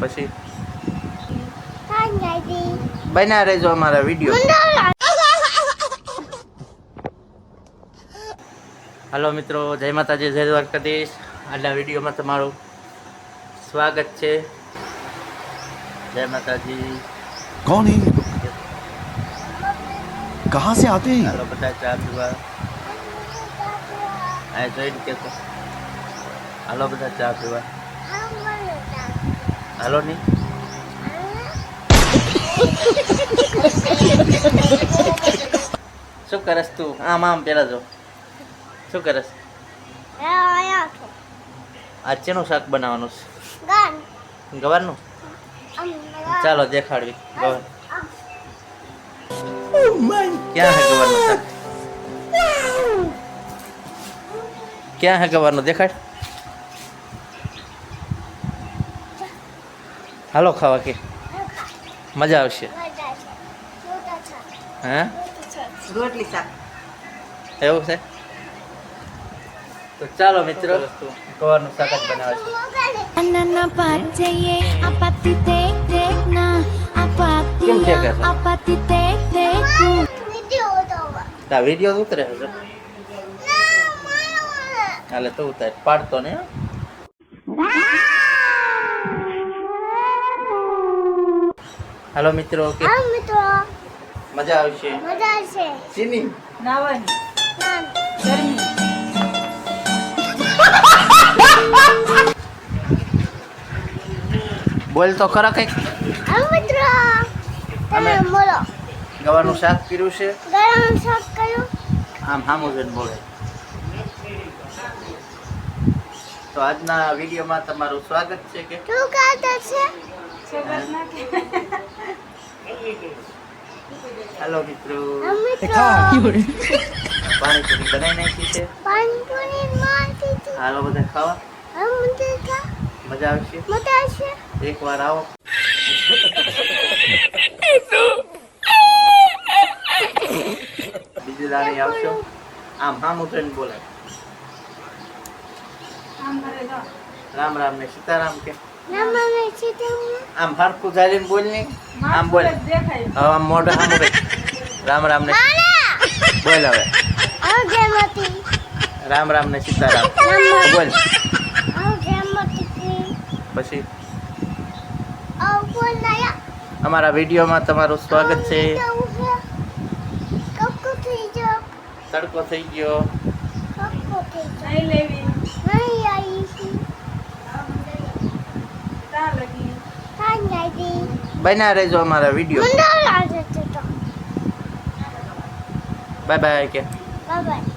પછી? બના રહેજો અમારા વીડિયો. હલો મિત્રો જય માતાજી જય દ્વારકાધીશ. આજના વિડીયોમાં તમારું સ્વાગત છે. જય માતાજી. કોણ હે કહા સે આતે હે હલો બધા ચા પીવા. આ જોઈન કે હાલો બધા ચા પીવા. હાલો નહીં શું કરસ તું? આમ આમ, પેલા જો. શું કરસ? આજ શેનું શાક બનાવવાનું ગાન છે? ગવારનું? ચાલો, દેખાડવી. ગવાર. ક્યાં હે ગવારનું શાક? ક્યાં હે ગવારનું? દેખાડ. હાલો ખાવા કે. મજા આવશે. હા? રોટલી શાક. એવું છે? તો ચાલો મિત્રો ગવારનું શાક જ બનાવે છે. કેમ કે apati tek tek ku તા વીડિયો ઉતરે છે. હાલે તો ઉતાર પાડતો ને હાલો મિત્રો કે મજા આવશે. મજા છે સીની નાવાની. ગરમી. બોલ તો ખરા કંઈક. આ મિત્રો. તમે બોલો. ગવાનું શાક કર્યું છે. ગવાનું શાક કર્યું આમ હા મોજન બોલે. તો આજના વિડીયોમાં તમારું સ્વાગત છે કે? શું કાઢે છે? હાલો મિત્રો. પાણી મિત્રો પાણીપુરી બનાવી નાખી છે હાલો બધા ખાવા? મજા આવશે? મજા છે. એક વાર આવો. બીજી દાડી આવશો. આમ હા જોઈને બોલે આમ ભરે લો રામ રામ ને સીતારામ કે. આમ હરખું ચાલીને બોલ ને. આમ બોલ. હવે આમ મોઢું રામ રામ ને બોલ હવે. રામ રામ ને સીતારામ. બોલ. પછી? અમારા વિડીયોમાં તમારું સ્વાગત છે. તડકો થઈ ગયો. બન્યા રહેજો અમારા વીડિયો. બાય બાય કે. Bye bye.